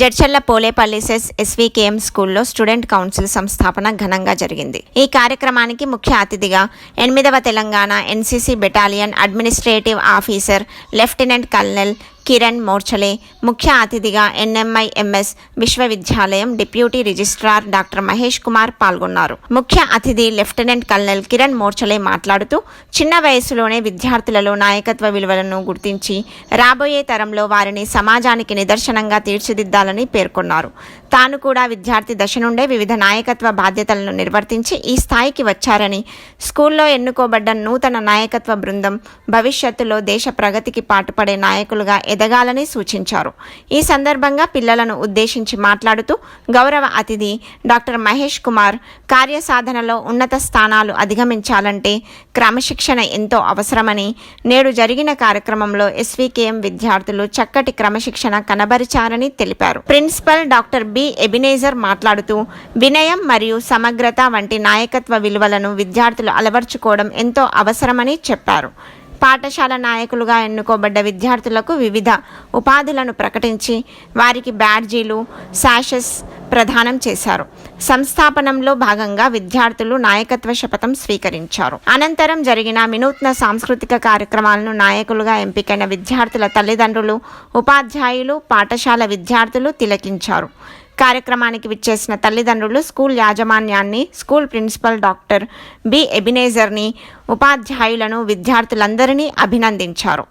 Jadcherla Polepally cess ఎస్వీకేఎం స్కూల్లో student council సంస్థాపన ఘనంగా జరిగింది. ఈ కార్యక్రమానికి ముఖ్య అతిథిగా ఎనిమిదవ Telangana NCC battalion administrative officer lieutenant colonel Kiran Morchale ముఖ్య అతిథిగా ఎన్ఎంఐఎంఎస్ విశ్వవిద్యాలయం deputy registrar doctor Mahesh Kumar పాల్గొన్నారు. ముఖ్య అతిథి లెఫ్టినెంట్ కల్నల్ కిరణ్ మోర్చలే మాట్లాడుతూ చిన్న వయసులోనే విద్యార్థులలో నాయకత్వ విలువలను గుర్తించి రాబోయే తరంలో వారిని సమాజానికి నిదర్శనంగా తీర్చిదిద్దాలని పేర్కొన్నారు. తాను కూడా విద్యార్థి దశ నుండే వివిధ నాయకత్వ బాధ్యతలను నిర్వర్తించి ఈ స్థాయికి వచ్చారని స్కూల్లో ఎన్నుకోబడ్డ నూతన నాయకత్వ బృందం భవిష్యత్తులో దేశ ప్రగతికి పాటుపడే నాయకులుగా ఎదగాలని సూచించారు. ఈ సందర్భంగా పిల్లలను ఉద్దేశించి మాట్లాడుతూ గౌరవ అతిథి డాక్టర్ మహేష్ కుమార్ కార్యసాధనలో ఉన్నత స్థానాలు అధిగమించాలంటే క్రమశిక్షణ ఎంతో అవసరమని నేడు జరిగిన కార్యక్రమంలో ఎస్వీకేఎం విద్యార్థులు చక్కటి క్రమశిక్షణ కనబరిచారని తెలిపారు. Principal doctor B. ఎబినేజర్ మాట్లాడుతూ వినయం మరియు సమగ్రత వంటి నాయకత్వ విలువలను విద్యార్థులు అలవర్చుకోవడం ఎంతో అవసరమని చెప్పారు. పాఠశాల నాయకులుగా ఎన్నుకోబడ్డ విద్యార్థులకు వివిధ ఉపాధులను ప్రకటించి వారికి బ్యాడ్జీలు శాషెస్ ప్రదానం చేశారు. సంస్థాపనంలో భాగంగా విద్యార్థులు నాయకత్వ శపథం స్వీకరించారు. అనంతరం జరిగిన వినూత్న సాంస్కృతిక కార్యక్రమాలను నాయకులుగా ఎంపికైన విద్యార్థుల తల్లిదండ్రులు ఉపాధ్యాయులు పాఠశాల విద్యార్థులు తిలకించారు. కార్యక్రమానికి విచ్చేసిన తల్లిదండ్రులు స్కూల్ యాజమాన్యాన్ని స్కూల్ ప్రిన్సిపల్ డాక్టర్ బి ఎబినేజర్ని ఉపాధ్యాయులను విద్యార్థులందరినీ అభినందించారు.